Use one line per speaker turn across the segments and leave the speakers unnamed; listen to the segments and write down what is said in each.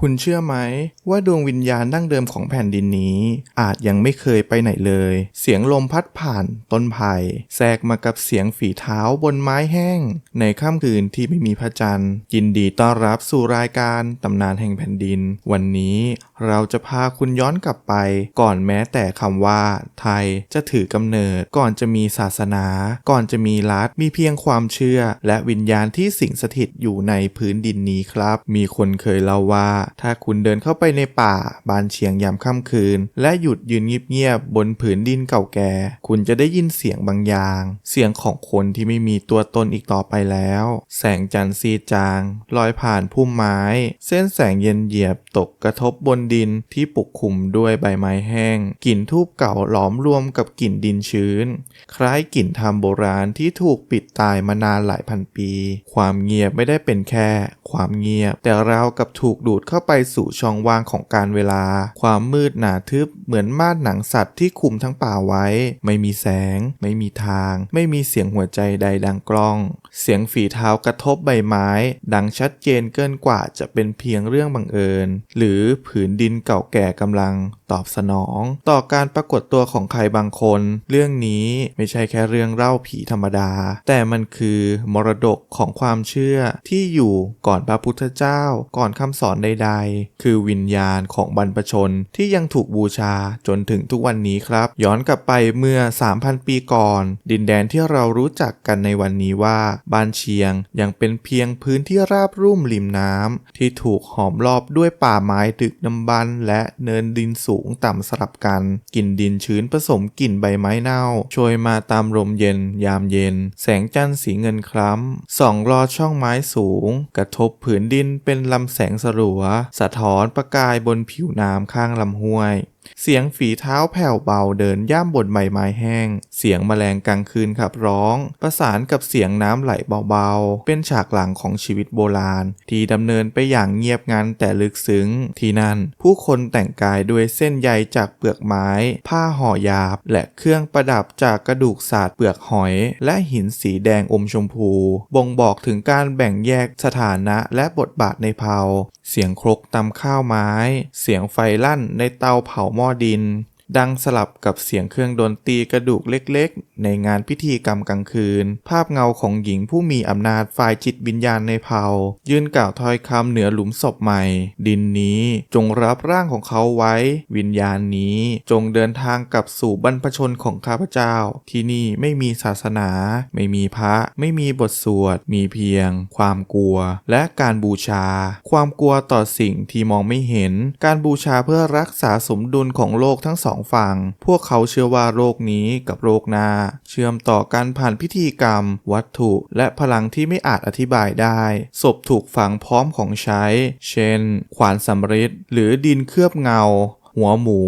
คุณเชื่อไหมว่าดวงวิญญาณดั้งเดิมของแผ่นดินนี้ อาจยังไม่เคยไปไหนเลย เสียงลมพัดผ่านต้นไผ่แทรกมากับเสียงฝีเท้าบนไม้แห้ง ในค่ำคืนที่ไม่มีพระจันทร์ยินดีต้อนรับสู่รายการตำนานแห่งแผ่นดิน วันนี้เราจะพาคุณย้อนกลับไป ก่อนแม้แต่คำว่า ไทยจะถือกำเนิด ก่อนจะมีศาสนา ก่อนจะมีรัฐมีเพียงความเชื่อ และวิญญาณที่สิงสถิตอยู่ในพื้นดินนี้ครับ มีคนเคยเล่าว่าถ้าคุณเดินเข้าไปในป่า บานเชียงยามค่ำคืน และหยุดยืนเงียบๆบนผืนดินเก่าแก่ คุณจะได้ยินเสียงบางอย่าง เสียงของคนที่ไม่มีตัวตนอีกต่อไปแล้ว แสงจันทร์ซีจาง ลอยผ่านพุ่มไม้ เส้นแสงเย็นเหยียบตกกระทบบนดินที่ปกคลุมด้วยใบไม้แห้ง กลิ่นทูบเก่าหลอมรวมกับกลิ่นดินชื้น คล้ายกลิ่นทำโบราณที่ถูกปิดตายมานานหลายพันปี ความเงียบไม่ได้เป็นแค่ ความเงียบ แต่ราวกับถูกดูดเข้าาไปสู่ช่องว่างของการเวลา ความมืดหนาทึบเหมือนม่านหนังสัตว์ที่คุมทั้งป่าไว้ ไม่มีแสง ไม่มีทาง ไม่มีเสียงหัวใจใดดังกล้อง เสียงฝีเท้ากระทบใบไม้ ดังชัดเจนเกินกว่าจะเป็นเพียงเรื่องบังเอิญ หรือผืนดินเก่าแก่กำลังตอบสนอง ต่อการปรากฏตัวของใครบางคน เรื่องนี้ไม่ใช่แค่เรื่องเล่าผีธรรมดา แต่มันคือมรดกของความเชื่อที่อยู่ก่อนพระพุทธเจ้า ก่อนคำสอนใด ๆ คือวิญญาณของบรรพชนที่ยังถูกบูชาจนถึงทุกวันนี้ครับ ย้อนกลับไปเมื่อ 3,000 ปีก่อน ดินแดนที่เรารู้จักกันในวันนี้ว่าบ้านเชียงยังเป็นเพียงพื้นที่ราบรุ่มริมน้ำที่ถูกหอมรอบด้วยป่าไม้ดึกดำบรรและเนินดินสูงต่ำสลับกัน กลิ่นดินชื้นผสมกลิ่นใบไม้เน่าช่วยมาตามลมเย็น ยามเย็น แสงจันทร์สีเงินคล้ำส่องลอดช่องไม้สูง กระทบผืนดินเป็นลำแสงสลัว สะท้อนประกายบนผิวน้ำข้างลำห้วย เสียงฝีเท้าแผ่วเบาเดินย่ำบนใบไม้แห้ง เสียงแมลงกลางคืนขับร้อง ประสานกับเสียงน้ำไหลเบาๆ เป็นฉากหลังของชีวิตโบราณ ที่ดำเนินไปอย่างเงียบงันแต่ลึกซึ้ง ที่นั่น ผู้คนแต่งกายด้วยเส้นใยจากเปลือกไม้ ผ้าห่อหยาบ และเครื่องประดับจากกระดูกสัตว์เปลือกหอย และหินสีแดงอมชมพู บ่งบอกถึงการแบ่งแยกสถานะและบทบาทในเผ่าเสียงครกตำข้าวไม้ เสียงไฟลั่นในเตาเผาม้อดิน ดังสลับกับเสียงเครื่องดนตรีกระดูกเล็กๆ ในงานพิธีกรรมกลางคืน ภาพเงาของหญิงผู้มีอำนาจฝ่ายจิตวิญญาณในเผ่ายืนกล่าวถ้อยคำเหนือหลุมศพใหม่ ดินนี้จงรับร่างของเขาไว้ วิญญาณนี้จงเดินทางกลับสู่บรรพชนของข้าพเจ้า ที่นี่ไม่มีศาสนา ไม่มีพระ ไม่มีบทสวด มีเพียง ความกลัว และการบูชา ความกลัวต่อสิ่งที่มองไม่เห็น การบูชาเพื่อรักษาสมดุลของโลกทั้งสองฝั่ง พวกเขาเชื่อว่าโรคนี้กับโรคหน้า เชื่อมต่อกันผ่านพิธีกรรม วัตถุและพลังที่ไม่อาจอธิบายได้ ศพถูกฝังพร้อมของใช้ เช่น ขวานสำริดหรือดินเคลือบเงา หัวหมู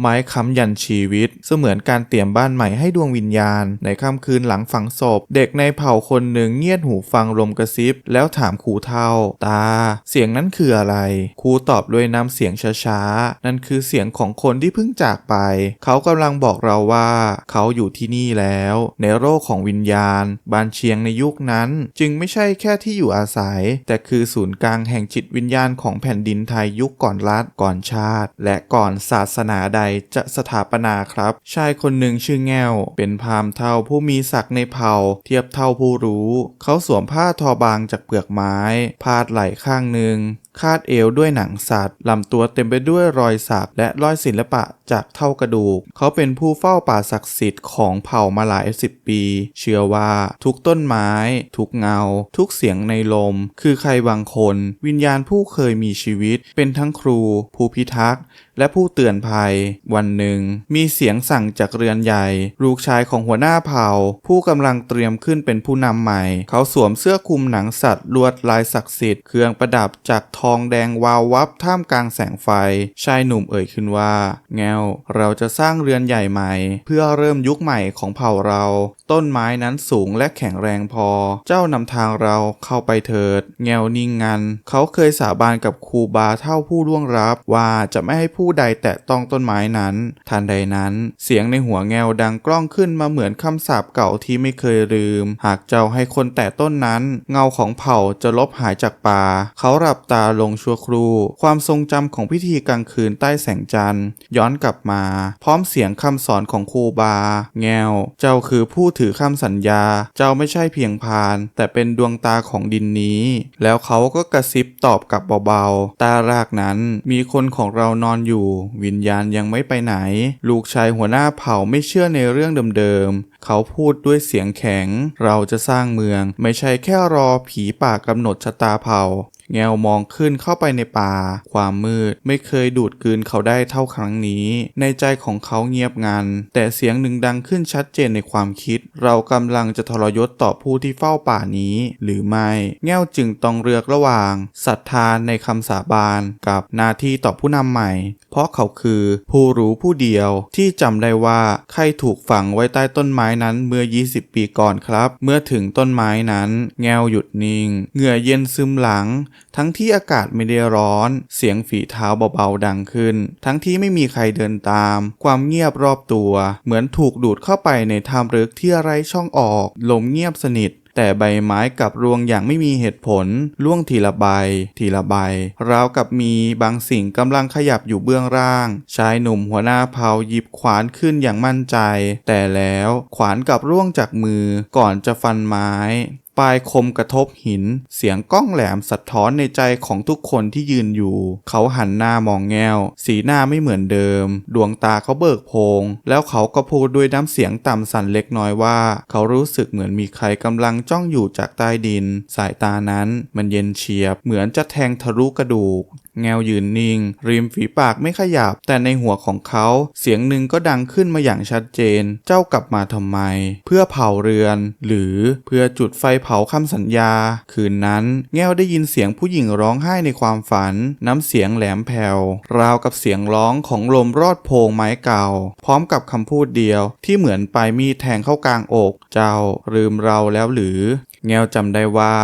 ไม้ค้ำยันชีวิต เสมือนการเตรียมบ้านใหม่ให้ดวงวิญญาณ ในค่ำคืนหลังฝังศพ เด็กในเผ่าคนหนึ่งเงียบหูฟังลมกระซิบ แล้วถามครูเท่า ตา เสียงนั้นคืออะไรครูตอบด้วยน้ำเสียงช้าๆ นั่นคือเสียงของคนที่เพิ่งจากไป เขากำลังบอกเราว่า เขาอยู่ที่นี่แล้ว ในโลกของวิญญาณบ้านเชียงในยุคนั้น จึงไม่ใช่แค่ที่อยู่อาศัย แต่คือศูนย์กลางแห่งจิตวิญญาณของแผ่นดินไทยยุคก่อนรัฐก่อนชาติ และก่อนศาสนาใดจะสถาปนาครับ ชายคนหนึ่งชื่อแง่วเป็นพราหมณ์เท่าผู้มีศักดิ์ในเผ่า เทียบเท่าผู้รู้ เขาสวมผ้าทอบางจากเปลือกไม้ พาดไหล่ข้างหนึ่งคาดเอวด้วยหนังสัตว์ลำตัวเต็มไปด้วยรอยสักและรอยศิลปะจากเท่ากระดูก เขาเป็นผู้เฝ้าป่าศักดิ์สิทธิ์ของเผ่ามาหลายสิบปี เชื่อว่าทุกต้นไม้ ทุกเงา ทุกเสียงในลม คือใครบางคน วิญญาณผู้เคยมีชีวิต เป็นทั้งครู ผู้พิทักษ์ และผู้เตือนภัย วันหนึ่ง มีเสียงสั่งจากเรือนใหญ่ ลูกชายของหัวหน้าเผ่า ผู้กำลังเตรียมขึ้นเป็นผู้นำใหม่ เขาสวมเสื้อคลุมหนังสัตว์ลวดลายศักดิ์สิทธิ์เครื่องประดับจากทองแดงวาววับท่ามกลางแสงไฟ ชายหนุ่มเอ่ยขึ้นว่า แงวเราจะสร้างเรือนใหญ่ใหม่ เพื่อเริ่มยุคใหม่ของเผ่าเรา ต้นไม้นั้นสูงและแข็งแรงพอ เจ้านำทางเราเข้าไปเถิด แงวนิ่งงัน เขาเคยสาบานกับครูบาเท่าผู้ล่วงลับว่าจะไม่ให้ผู้ผู้ใดแตะต้องต้นไม้นั้น ทันใดนั้น เสียงในหัวแงวดังกล้องขึ้นมาเหมือนคำสาปเก่าที่ไม่เคยลืม หากเจ้าให้คนแตะต้นนั้น เงาของเผ่าจะลบหายจากป่า เขาหลับตาลงชั่วครู่ ความทรงจำของพิธีกลางคืนใต้แสงจันทร์ ย้อนกลับมา พร้อมเสียงคำสอนของครูบา แงว เจ้าคือผู้ถือคำสัญญา เจ้าไม่ใช่เพียงพาน แต่เป็นดวงตาของดินนี้ แล้วเขาก็กระซิบตอบกลับเบาๆ ตารากนั้นมีคนของเรานอนอยู่อยู่ วิญญาณยังไม่ไปไหน ลูกชายหัวหน้าเผ่าไม่เชื่อในเรื่องเดิมๆ เขาพูดด้วยเสียงแข็ง เราจะสร้างเมือง ไม่ใช่แค่รอผีป่ากำหนดชะตาเผ่า แงวมองขึ้นเข้าไปในป่า ความมืดไม่เคยดูดกลืนเขาได้เท่าครั้งนี้ ในใจของเขาเงียบงัน แต่เสียงหนึ่งดังขึ้นชัดเจนในความคิด เรากำลังจะทรยศต่อผู้ที่เฝ้าป่านี้ หรือไม่ แง่วจึงต้องเลือกระหว่างศรัทธาในคำสาบานกับหน้าที่ต่อผู้นำใหม่ เพราะเขาคือผู้รู้ผู้เดียวที่จำได้ว่าใครถูกฝังไว้ใต้ต้นไม้นั้นเมื่อ 20 ปีก่อนครับ เมื่อถึงต้นไม้นั้น แงวหยุดนิ่ง เหงื่อเย็นซึมหลังทั้งที่อากาศไม่ได้ร้อน เสียงฝีเท้าเบาๆดังขึ้น ทั้งที่ไม่มีใครเดินตาม ความเงียบรอบตัว เหมือนถูกดูดเข้าไปในถ้ำลึกที่ไร้ช่องออก ลมเงียบสนิทแต่ใบไม้กับรวงอย่างไม่มีเหตุผลล่วงทีละใบ ทีละใบ ราวกับมีบางสิ่งกำลังขยับอยู่เบื้องล่าง ชายหนุ่มหัวหน้าเผาหยิบขวานขึ้นอย่างมั่นใจ แต่แล้วขวานกับร่วงจากมือก่อนจะฟันไม้ ปลายคมกระทบหิน เสียงก้องแหลมสะท้อนในใจของทุกคนที่ยืนอยู่ เขาหันหน้ามองแงว สีหน้าไม่เหมือนเดิม ดวงตาเขาเบิกโพง แล้วเขาก็พูดด้วยน้ำเสียงต่ำสั่นเล็กน้อยว่า เขารู้สึกเหมือนมีใครกำลังจ้องอยู่จากใต้ดิน สายตานั้นมันเย็นเฉียบ เหมือนจะแทงทะลุกระดูก แงวยืนนิ่ง ริมฝีปากไม่ขยับ แต่ในหัวของเขา เสียงหนึ่งก็ดังขึ้นมาอย่างชัดเจน เจ้ากลับมาทำไม เพื่อเผาเรือน หรือเพื่อจุดไฟเผาคำสัญญา คืนนั้น แงวได้ยินเสียงผู้หญิงร้องไห้ในความฝัน น้ำเสียงแหลมแผ่วราวกับเสียงร้องของลมรอดโพงไม้เก่า พร้อมกับคำพูดเดียว ที่เหมือนปลายมีดแทงเข้ากลางอก เจ้าลืมเราแล้วหรือ แงวจำได้ว่า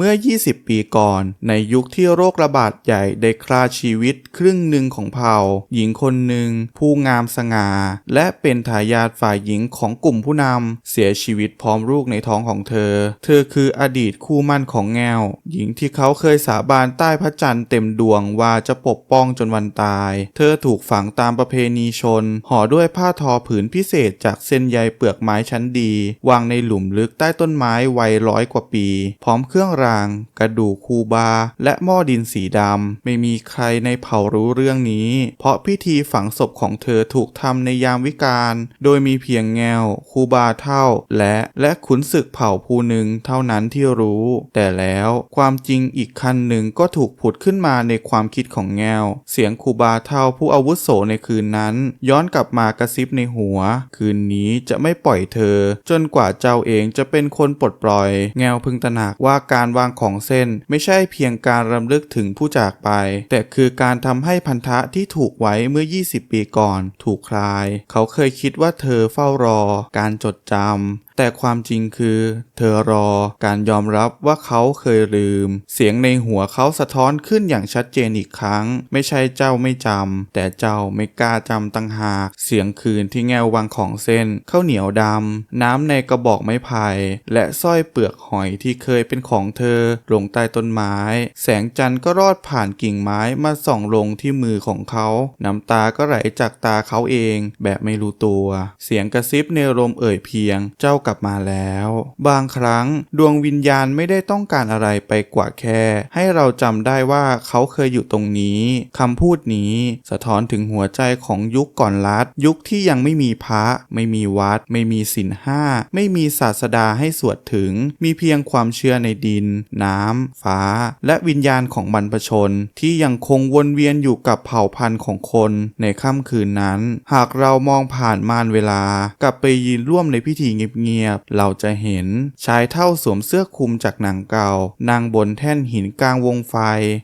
เมื่อ 20 ปีก่อน ในยุคที่โรคระบาดใหญ่ได้คราชีวิตครึ่งหนึ่งของเผ่า หญิงคนหนึ่ง ผู้งามสง่า และเป็นทายาทฝ่ายหญิงของกลุ่มผู้นำเสียชีวิตพร้อมลูกในท้องของเธอ เธอคืออดีตคู่มั่นของแงวหญิงที่เขาเคยสาบานใต้พระจันทร์เต็มดวงว่าจะปกป้องจนวันตาย เธอถูกฝังตามประเพณีชน ห่อด้วยผ้าทอผืนพิเศษจากเส้นใยเปลือกไม้ชั้นดี วางในหลุมลึกใต้ต้นไม้วัยร้อยกว่าปี พร้อมเครื่องราง กระดูกคูบา และหม้อดินสีดำ ไม่มีใครในเผ่ารู้เรื่องนี้ เพราะพิธีฝังศพของเธอถูกทำในยามวิกาล โดยมีเพียงแงวคูบาเท่า และและขุนศึกเผ่าผู้หนึ่งเท่านั้นที่รู้ แต่แล้วความจริงอีกคันหนึ่งก็ถูกผุดขึ้นมาในความคิดของแงว เสียงคูบาเท่าผู้อาวุโสในคืนนั้น ย้อนกลับมากระซิบในหัว คืนนี้จะไม่ปล่อยเธอ จนกว่าเจ้าเองจะเป็นคนปลดปล่อย แงวพึงตระหนักว่าการวางของเส้น ไม่ใช่เพียงการรำลึกถึงผู้จากไป แต่คือการทำให้พันธะที่ถูกไว้เมื่อ 20 ปีก่อน ถูกคลาย เขาเคยคิดว่าเธอเฝ้ารอ การจดจำ แต่ความจริงคือ เธอรอการยอมรับว่าเขาเคยลืม เสียงในหัวเขาสะท้อนขึ้นอย่างชัดเจนอีกครั้ง ไม่ใช่เจ้าไม่จำ แต่เจ้าไม่กล้าจำตั้งหาก เสียงคืนที่แงววางของเส้นข้าวเหนียวดำ น้ำในกระบอกไม้ไผ่และสร้อยเปลือกหอยที่เคยเป็นของเธอลงใต้ต้นไม้ แสงจันทร์ก็รอดผ่านกิ่งไม้มาส่องลงที่มือของเขา น้ำตาก็ไหลจากตาเขาเอง แบบไม่รู้ตัว เสียงกระซิบในลมเอ่ยเพียง เจ้ากลับมาแล้ว บางครั้งดวงวิญญาณไม่ได้ต้องการอะไรไปกว่าแค่ ให้เราจำได้ว่าเขาเคยอยู่ตรงนี้คำพูดนี้ สะท้อนถึงหัวใจของยุคก่อนรัฐ ยุคที่ยังไม่มีพระ ไม่มีวัด ไม่มีศีลห้า ไม่มีศาสดาให้สวดถึง มีเพียงความเชื่อในดิน น้ำ ฟ้า และวิญญาณของบรรพชน ที่ยังคงวนเวียนอยู่กับเผ่าพันธุ์ของคนในค่ำคืนนั้น หากเรามองผ่านมานเวลากลับไปยืนร่วมในพิธีเงียบงียบๆ เราจะเห็นชายเท่าสวมเสื้อคลุมจากหนังเก่า นั่งบนแท่นหินกลางวงไฟ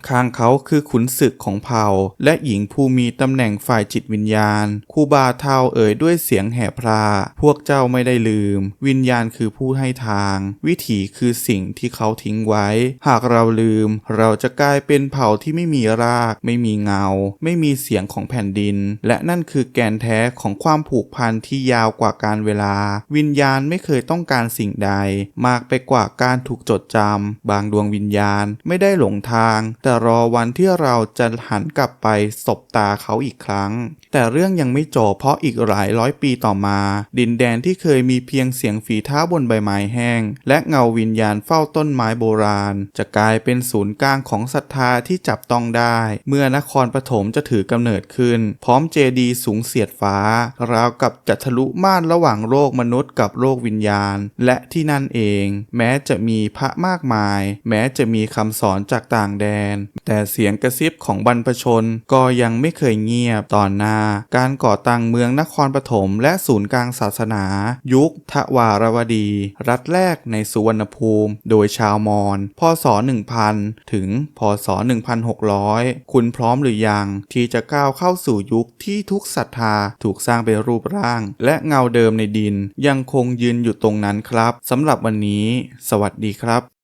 ข้างเขาคือขุนศึกของเผ่า และหญิงผู้มีตำแหน่งฝ่ายจิตวิญญาณครูบาเท่าเอ่ยด้วยเสียงแห่พรา พวกเจ้าไม่ได้ลืม วิญญาณคือผู้ให้ทาง วิถีคือสิ่งที่เขาทิ้งไว้ หากเราลืม เราจะกลายเป็นเผ่าที่ไม่มีราก ไม่มีเงา ไม่มีเสียงของแผ่นดิน และนั่นคือแกนแท้ของความผูกพันที่ยาวกว่าการเวลา วิญญาณไม่เคยต้องการสิ่งใด มากไปกว่าการถูกจดจำบางดวงวิญญาณไม่ได้หลงทาง แต่รอวันที่เราจะหันกลับไปสบตาเขาอีกครั้ง แต่เรื่องยังไม่จบเพราะอีกหลายร้อยปีต่อมา ดินแดนที่เคยมีเพียงเสียงฝีเท้าบนใบไม้แห้ง และเงาวิญญาณเฝ้าต้นไม้โบราณ จะกลายเป็นศูนย์กลางของศรัทธาที่จับต้องได้ เมื่อนครปฐมจะถือกำเนิดขึ้น พร้อมเจดีสูงเสียดฟ้าราวกับจะทะลุม่านระหว่างโลกมนุษย์กับโลกวิญญาณ และที่นั่นเอง แม้จะมีพระมากมาย แม้จะมีคำสอนจากต่างแดน แต่เสียงกระซิบของบรรพชนก็ยังไม่เคยเงียบตอนหน้า การก่อตั้งเมืองนครปฐมและศูนย์กลางศาสนา ยุคทวารวดี รัฐแรกในสุวรรณภูมิ โดยชาวมอญพศ 1000 ถึงพศ 1600 คุณพร้อมหรือยังที่จะก้าวเข้าสู่ยุคที่ทุกศรัทธาถูกสร้างเป็นรูปร่าง และเงาเดิมในดินยังคงยืนนอยู่ตรงนั้นครับสำหรับวันนี้ สวัสดีครับ